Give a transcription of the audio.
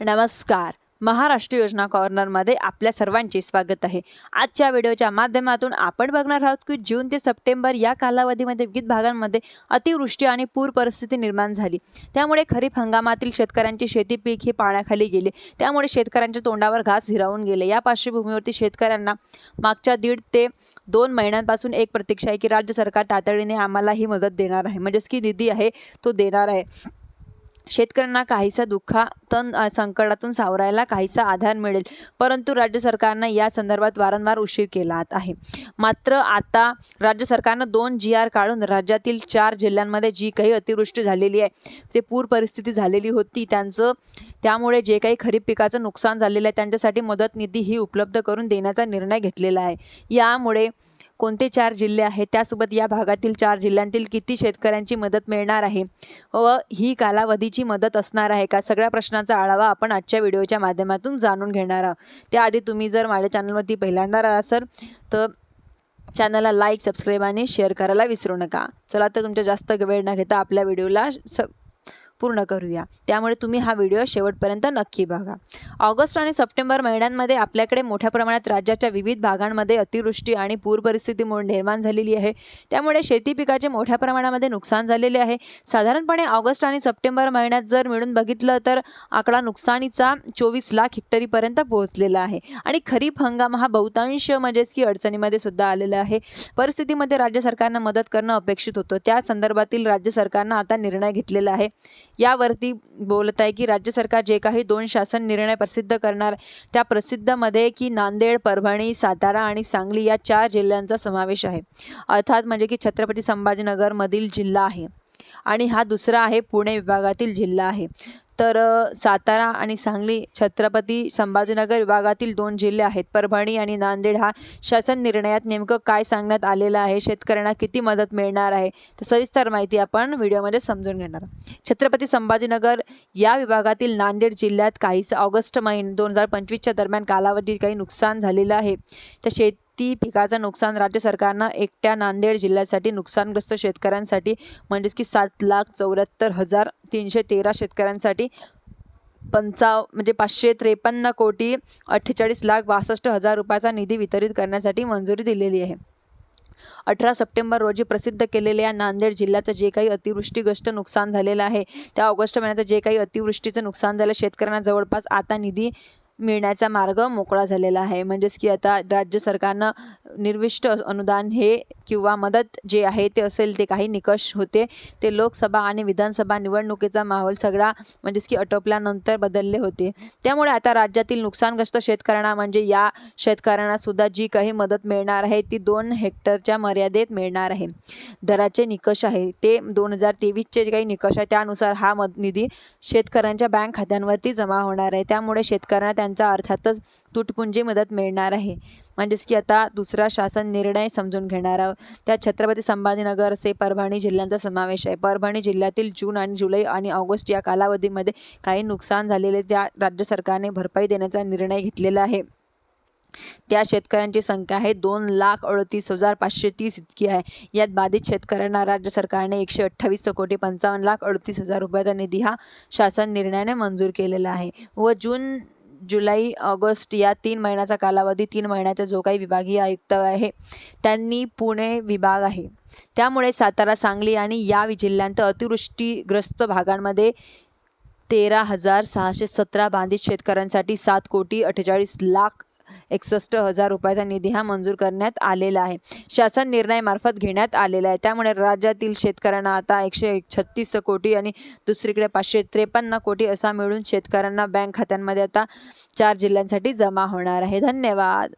नमस्कार. महाराष्ट्र योजना कॉर्नरमध्ये आपल्या सर्वांचे स्वागत आहे. आजच्या व्हिडिओच्या माध्यमातून आपण बघणार आहोत की जून ते सप्टेंबर या कालावधीमध्ये विविध भागांमध्ये अतिवृष्टी आणि पूर परिस्थिती निर्माण झाली. त्यामुळे खरीप हंगामातील शेतकऱ्यांची शेती पीक ही पाण्याखाली गेले. त्यामुळे शेतकऱ्यांच्या तोंडावर घास हिरावून गेले. या पार्श्वभूमीवरती शेतकऱ्यांना मागच्या दीड ते दोन महिन्यांपासून एक प्रतीक्षा आहे की राज्य सरकार तातडीने आम्हाला ही मदत देणार आहे. म्हणजेच की निधी आहे तो देणार आहे. शेतकऱ्यांना काहीसा दुःखातून संकटातून सावरायला काहीसा आधार मिळेल. परंतु राज्य सरकारनं या संदर्भात वारंवार उशीर केला आहे. मात्र आता राज्य सरकारनं दोन जी आर काढून राज्यातील चार जिल्ह्यांमध्ये जी काही अतिवृष्टी झालेली आहे ते पूर परिस्थिती झालेली होती त्यांचं त्यामुळे जे काही खरीप पिकाचं नुकसान झालेलं आहे त्यांच्यासाठी मदत निधी ही उपलब्ध करून देण्याचा निर्णय घेतलेला आहे. यामुळे कोणते चार जिल्हे आहेत? त्यासोबत या भागातील चार जिल्ह्यांतील किती शेतकऱ्यांची मदत मिळणार आहे? व ही कालावधीची मदत असणार आहे का? सगळ्या प्रश्नांचा आढावा आपण आजच्या व्हिडिओच्या माध्यमातून जाणून घेणार आहोत. त्याआधी तुम्ही जर माझ्या चॅनलवरती पहिल्यांदा राहा सर तर चॅनलला लाईक सबस्क्राईब आणि शेअर करायला विसरू नका. चला तर तुमच्या जास्त वेळ न घेता आपल्या व्हिडिओला स पूर्ण करूया. त्यामुळे तुम्ही हा व्हिडिओ शेवटपर्यंत नक्की बघा. ऑगस्ट आणि सप्टेंबर महिन्यांमध्ये आपल्याकडे मोठ्या प्रमाणात राज्याच्या विविध भागांमध्ये अतिवृष्टी आणि पूर परिस्थितीमुळे निर्माण झालेली आहे. त्यामुळे शेती पिकाचे मोठ्या प्रमाणामध्ये नुकसान झालेले आहे. साधारणपणे ऑगस्ट आणि सप्टेंबर महिन्यात जर मिळून बघितलं तर आकडा नुकसानीचा चोवीस लाख हेक्टरीपर्यंत पोहोचलेला आहे. आणि खरीप हंगाम हा बहुतांश म्हणजेच की अडचणीमध्ये सुद्धा आलेला आहे. परिस्थितीमध्ये राज्य सरकारनं मदत करणं अपेक्षित होतं. त्या संदर्भातील राज्य सरकारनं आता निर्णय घेतलेला आहे. यावरती बोलत आहे की राज्य सरकार जे काही दोन शासन निर्णय प्रसिद्ध करणार त्या प्रसिद्धमध्ये की नांदेड परभणी सातारा आणि सांगली या चार जिल्ह्यांचा समावेश आहे. अर्थात म्हणजे की छत्रपती संभाजीनगरमधील जिल्हा आहे. आणि हा दुसरा आहे पुणे विभागातील जिल्हा आहे. तर सातारा आणि सांगली छत्रपती संभाजीनगर विभागातील दोन जिल्हे आहेत. परभणी आणि नांदेड हा शासन निर्णयात नेमकं काय सांगण्यात आलेलं आहे? शेतकऱ्यांना किती मदत मिळणार आहे? तर सविस्तर माहिती आपण व्हिडिओमध्ये समजून घेणार छत्रपती संभाजीनगर या विभागातील नांदेड जिल्ह्यात काहीच ऑगस्ट महिन दोन हजार पंचवीसच्या दरम्यान कालावधीत काही नुकसान झालेलं आहे. तर शेत ती पिकाचं नुकसान राज्य सरकारनं एकट्या नांदेड जिल्ह्यासाठी नुकसानग्रस्त शेतकऱ्यांसाठी म्हणजेच की सात लाख चौऱ्याहत्तर हजार तीनशे तेरा शेतकऱ्यांसाठी पंचाव म्हणजे पाचशे त्रेपन्न कोटी अठ्ठेचाळीस लाख बासष्ट हजार रुपयाचा निधी वितरित करण्यासाठी मंजुरी दिलेली आहे. अठरा सप्टेंबर रोजी प्रसिद्ध केलेल्या नांदेड जिल्ह्याचं जे काही अतिवृष्टीग्रस्त नुकसान झालेलं आहे त्या ऑगस्ट महिन्यात जे काही अतिवृष्टीचं नुकसान झालं शेतकऱ्यांना जवळपास आता निधी मिळण्याचा मार्ग मोकळा झालेला आहे. म्हणजेच की आता राज्य सरकारनं निर्विष्ट अनुदान हे किंवा मदत जे आहे ते असेल ते काही निकष होते. ते लोकसभा आणि विधानसभा निवडणुकीचा माहोल सगळा म्हणजेच की आटोपल्यानंतर बदलले होते. त्यामुळे आता राज्यातील नुकसानग्रस्त शेतकऱ्यांना म्हणजे या शेतकऱ्यांना सुद्धा जी काही मदत मिळणार आहे ती दोन हेक्टरच्या मर्यादेत मिळणार आहे. दराचे निकष आहे. ते दोन हजार तेवीसचे जे काही निकष आहे त्यानुसार हा मद निधी शेतकऱ्यांच्या बँक खात्यांवरती जमा होणार आहे. त्यामुळे शेतकऱ्यांना त्यांचा अर्थातच तुटपुंजी मदत मिळणार आहे. म्हणजेच की आता दुसरा शासन निर्णय समजून घेणार आहोत. त्यात छत्रपती संभाजीनगर असे परभणी जिल्ह्यांचा समावेश आहे. परभणी जिल्ह्यातील जून आणि जुलै आणि ऑगस्ट या कालावधीमध्ये काही नुकसान झालेले त्या राज्य सरकारने भरपाई देण्याचा निर्णय घेतलेला आहे. त्या शेतकऱ्यांची संख्या आहे दोन लाख अडतीस हजार पाचशे तीस इतकी आहे. यात बाधित शेतकऱ्यांना राज्य सरकारने एकशे अठ्ठावीस कोटी पंचावन्न लाख अडतीस हजार रुपयाचा निधी हा शासन निर्णयाने मंजूर केलेला आहे. व जून जुलै ऑगस्ट या तीन महिन्याचा कालावधी तीन महिन्याचा जो काही विभागीय आयुक्त आहे त्यांनी पुणे विभाग आहे. त्यामुळे सातारा सांगली आणि या जिल्ह्यांत अतिवृष्टीग्रस्त भागांमध्ये तेरा हजार सहाशे सतरा बाधित शेतकऱ्यांसाठी सात कोटी अठ्ठेचाळीस लाख एकसष्ट हजार रुपयाचा निधी हा मंजूर करण्यात आलेला आहे. शासन निर्णयामार्फत घेण्यात आलेला आहे. त्यामुळे राज्यातील शेतकऱ्यांना आता एकशे छत्तीस कोटी आणि दुसरीकडे पाचशे त्रेपन्न कोटी असा मिळून शेतकऱ्यांना बँक खात्यांमध्ये आता चार जिल्ह्यांसाठी जमा होणार आहे. धन्यवाद.